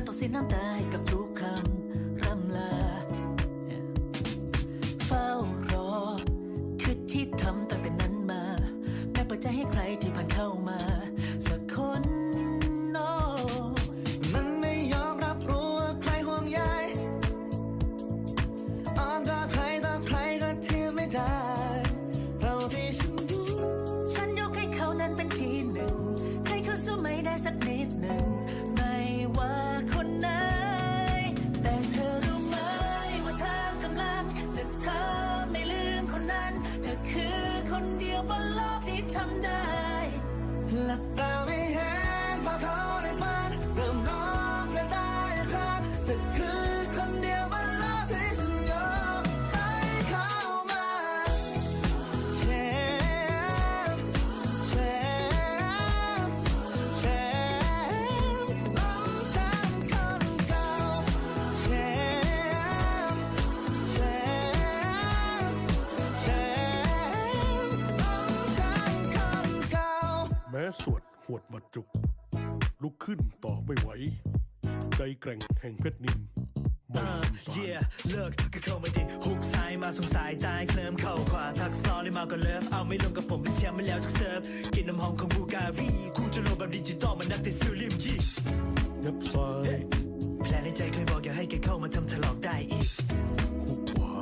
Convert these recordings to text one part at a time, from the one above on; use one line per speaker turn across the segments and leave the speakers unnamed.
นต้องเสียน้ำตาให้กับทุกคำร่ำลา เฝ้ารอ คือที่ทำตั้งแต่นั้นมาแม้เปิดใจให้ใครที่ผ่านเข้ามา คนเดียวบนโลกที่ทำได้หลับตาไม่เห็นภาเขา แม้
สวดหวดบัดจุก ลุกขึ้นต่อไม่ไหว ใจแกร่งแห่งเพชรนินไม่
อ่า
สงสาร
yeah เลิกก็เข้ามาดิฮุกซ้ายมาสงสายตายเคลิ้มเข้าขวาทักสตอรี่มาก็เลิฟเอาไม่ลงกับผมเป็นแชมป์มาแล้วทุกเซิร์ฟกินน้ำหอมของบูการีคู่จะโลแบบดิจิตอลมันนักแต่ซิลลิมจี
ยับซ้าย
แพลนในใจเคยบอกอยากให้แกเข้ามาทำถลอกได้อีก
หุกขวา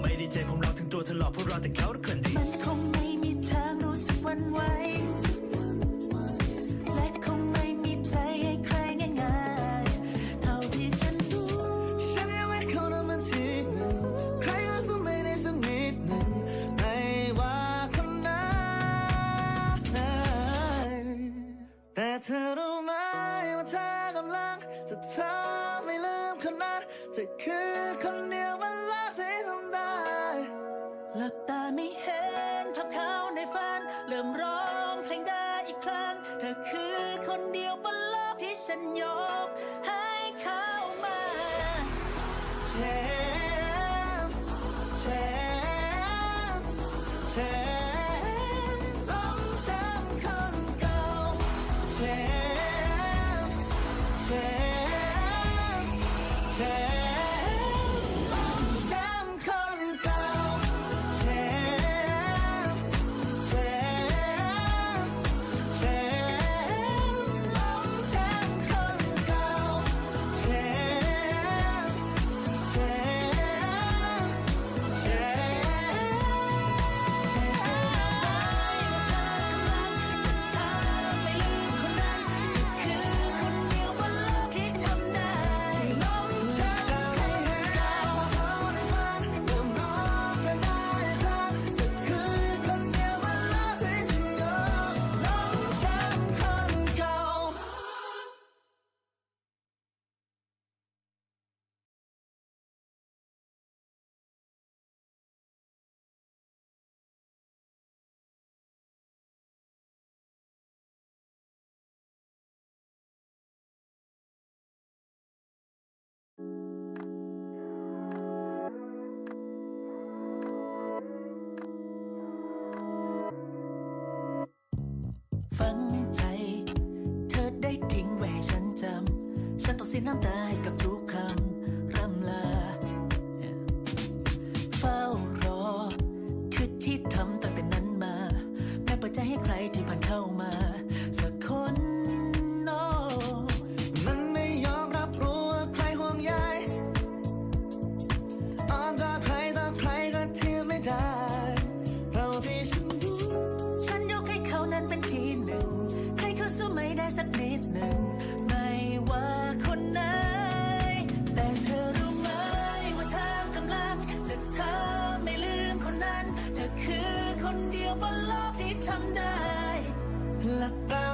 ไม่ได้ใจผมรอถึงตัวถลอกเพราะรอแต่เขาทุกคน
เธอไม่ลืมคนนั้นจะคือคนเดียวบนโลกที่ทำได้หลับตาไม่เห็นภาพเขาในฝัน เริ่มร้องเพลงได้อีกครั้ง เธอคือคนเดียวบนโลกที่ฉันยกให้เขามาแฝังใจ เธอได้ทิ้งไว้ให้ฉันจำ ฉันต้องเสียน้ำตาให้กับทุกคำ ร่ำลา เฝ้ารอ คือที่ทำตั้งแต่นั้นมา แม้เปิดใจให้ใครที่ผ่านเข้ามา นั้นเป็นที่หนึ่งให้เขาสู้ไม่ได้สักนิดหนึ่ง ไม่ว่าคนไหน แต่เธอรู้ไหมว่าเธอกำลัง จะเธอไม่ลืมคนนั้น เธอคือคนเดียวบนโลกที่ทำได้หลับตา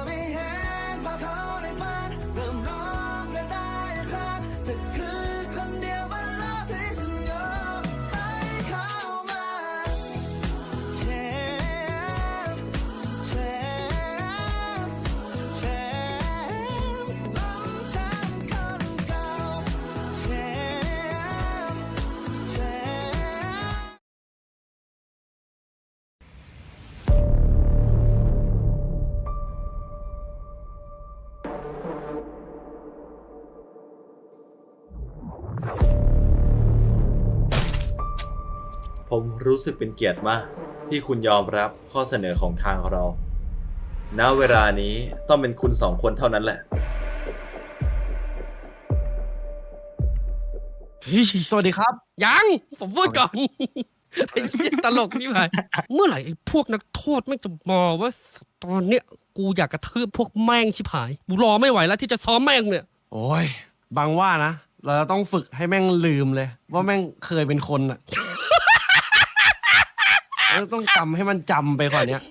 ผมรู้สึกเป็นเกียรติมากที่คุณยอมรับข้อเสนอของทางเรา ณ เวลานี้ต้องเป็นคุณสองคนเท่านั้นแหละ
เฮ้ยสวัสดีครับ ยังผมพูดก่อนไอ้เหี้ยตลกนี่ไงเมื่อไหร่ไอ้พวกนักโทษไม่งจะมาว่า ตอนเนี้ยกูอยากกระทืบพวกแม่งชิบหายกูรอไม่ไหวแล้วที่จะซ้อมแม่งเนี่ย
โอ้ย บางว่านะ เราจะต้องฝึกให้แม่งลืมเลย ว่าแม่งเคยเป็นคนอะเรา ต้องจำให้มันจำไปกว่าเนี้ย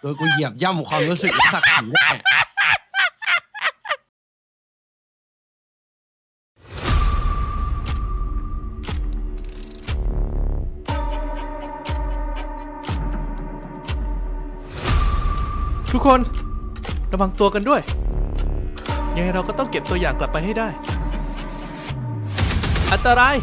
โดยกูเหยียบย่ำความรู้สึกสักขันได้
ทุกคนระวังตัวกันด้วย ยังไงเราก็ต้องเก็บตัวอย่างกลับไปให้ได้ อันตราย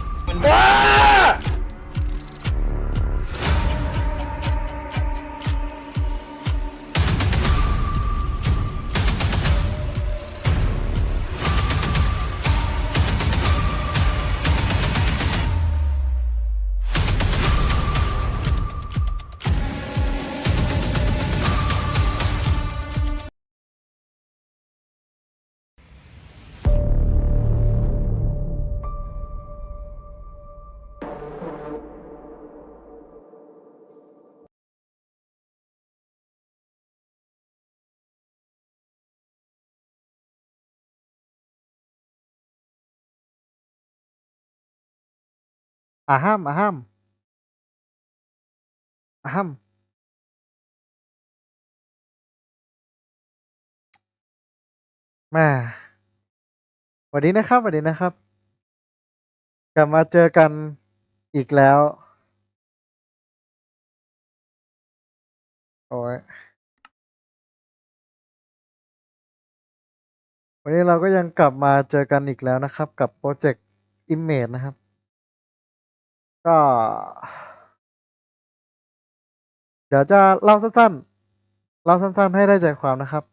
อาห้ามอาห้ามอาห้ามมาสวัสดีนะครับสวัสดีนะครับ กลับมาเจอกันอีกแล้ว โอ้ยวันนี้เราก็ยังกลับมาเจอกันอีกแล้วนะครับ กับโปรเจกต์ Image นะครับ ก็ เดี๋ยวจะเล่าสั้นๆ เล่าสั้นๆ ให้ได้ใจความนะครับ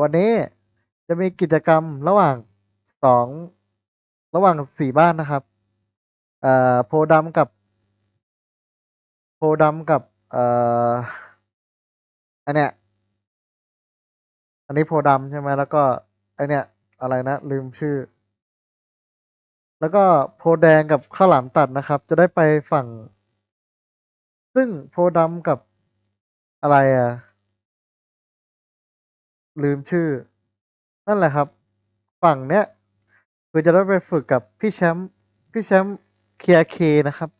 วันนี้จะมีกิจกรรมระหว่างสองระหว่างสี่บ้านนะครับโพดำกับ โพดำกับอันเนี้ยอันนี้โพดำใช่ไหมแล้วก็ไอเนี้ยอะไรนะลืมชื่อ แล้วก็โพธิ์แดงกับข้าวหลามตัดนะครับ จะได้ไปฝั่ง ซึ่งโพธิ์ดำกับอะไรอะ ลืมชื่อ นั่นแหละครับ ฝั่งเนี้ยคือจะได้ไปฝึกกับพี่แชมป์พี่แชมป์เคเคนะครับ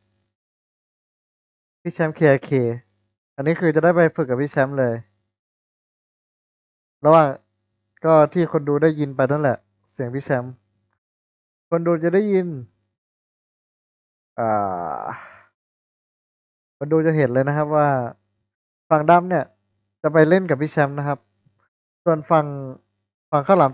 พี่แชมป์เคเคอันนี้คือจะได้ไปฝึกกับพี่แชมป์เลย ระหว่างก็ที่คนดูได้ยินไปนั่นแหละ เสียงพี่แชมป์ คนดูจะได้ยินอ่าคนดูจะเห็นเลยนะครับว่าฝั่งดำเนี่ย จะไปเล่นกับพี่แชมป์นะครับ ส่วนฝั่งฝั่งข้าวหลามต